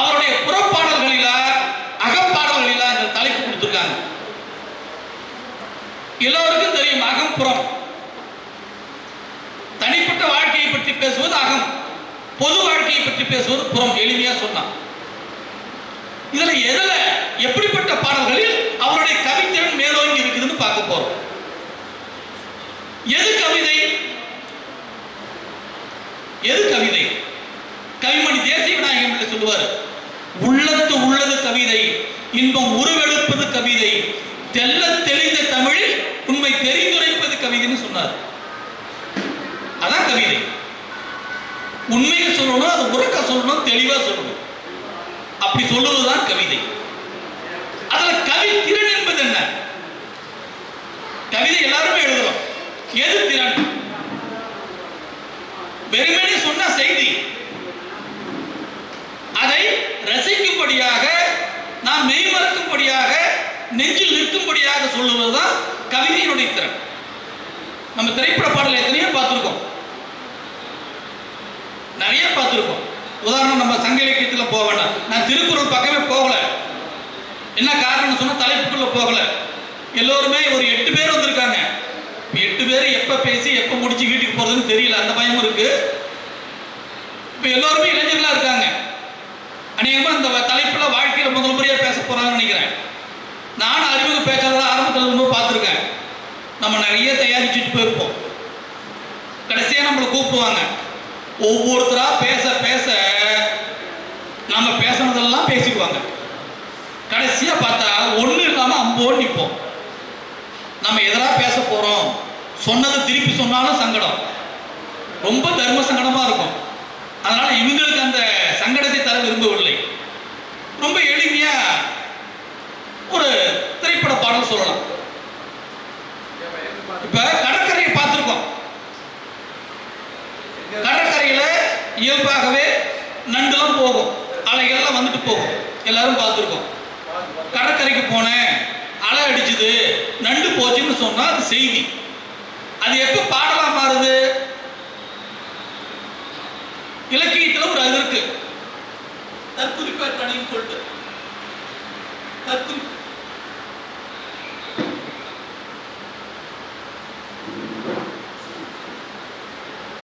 அவருடைய புறப்பாடல்களில அகப்பாடல்களில அந்த தலைப்பு கொடுத்துருக்காங்க. எல்லோருக்கும் தெரியும் அகம் புறம் தனிப்பட்ட வாழ்க்கையை பற்றி பேசுவது அகம். பொது வாழ்க்கையை பற்றி பேசுவது புறம் எளிமையா சொன்னான். இதுல எதுல எப்படிப்பட்ட பாடல்களில் அவருடைய கவித்திறன் மேலோங்கி இருக்குதுன்னு பார்க்க போறோம். எது கவிதை? சொல்லுவார். உள்ளத்து உள்ளது கவிதை இன்பம் உருவெடுப்பது கவிதை தெல்ல தெளிந்த தமிழில் உண்மை தெரிந்துரைப்பது கவிதைன்னு சொன்னார். அதான் கவிதை. உண்மையை சொல்லணும் அது உறக்க சொல்லணும் தெளிவா சொல்லணும். அப்படி சொல்லுவதுதான் கவிதை. அதுல கவி திறன் என்பது என்ன? கவிதை எல்லாருமே எழுதுறோம் எது திறன்? வெறுமனே சொன்ன செய்தி அதை ரசிக்கும்படியாக நாம் மெய்மறக்கும்படியாக நெஞ்சில் நிற்கும்படியாக சொல்லுவதுதான் கவிதையினுடைய திறன். நம்ம திரைப்பட பாடல் எத்தனையோ பார்த்துருக்கோம். நிறைய பார்த்துருக்கோம். உதாரணம் நம்ம சங்க இலக்கியத்தில் போக வேண்டாம். நான் திருக்குறள் பக்கமே போகல. என்ன காரணம் சொன்னால் தலைப்புக்குள்ள போகல. எல்லோருமே ஒரு எட்டு பேர் வந்திருக்காங்க. இப்ப எட்டு பேர் எப்போ பேசி எப்போ முடிச்சு வீட்டுக்கு போறதுன்னு தெரியல. அந்த பயமும் இருக்கு. இப்போ எல்லோருமே இளைஞர்களாக இருக்காங்க. அநேகமாக அந்த போகிறாங்கன்னு போறாங்கன்னு நினைக்கிறேன். நானும் அறிமுக பேச்சாளராக ஆரம்பத்தில் ரொம்ப பார்த்துருக்கேன். நம்ம நிறைய தயாரிச்சுட்டு போயிருப்போம். கடைசியா நம்மளை கூப்பிடுவாங்க. ஒவ்வொருத்தரா பேச பேச நம்ம பேசுனதெல்லாம் பேசிடுவாங்க கடைசியா பார்த்தா ஒன்றும் இல்லாமல் அம்போடு நிற்போம். நம்ம எதனா பேச போறோம்? சொன்னதை திருப்பி சொன்னாலும் சங்கடம். ரொம்ப தர்ம சங்கடமா இருக்கும். அதனால இவங்களுக்கு அந்த சங்கடத்தை தர விரும்பவில்லை ரொம்ப எளிமையா ஒரு திரைப்பட பாடல் சொல்லலாம் இப்ப கடற்கரையை பார்த்திருக்கோம் கடற்கரையில் இயல்பாகவே நண்டுலாம் போகும். அலைகள்லாம் வந்துட்டு போகும். எல்லாரும் பார்த்துருக்கோம். கடற்கரைக்கு போனேன். அலை அடிச்சுது. நண்டு போச்சுன்னு சொன்னால் அது செய்தி. அது எப்போ பாடலா மாறுது? இலக்கியத்தில் ஒரு அது இருக்கு. தற்குறிப்பேற்றணின்னு சொல்லிட்டு. தற்குறி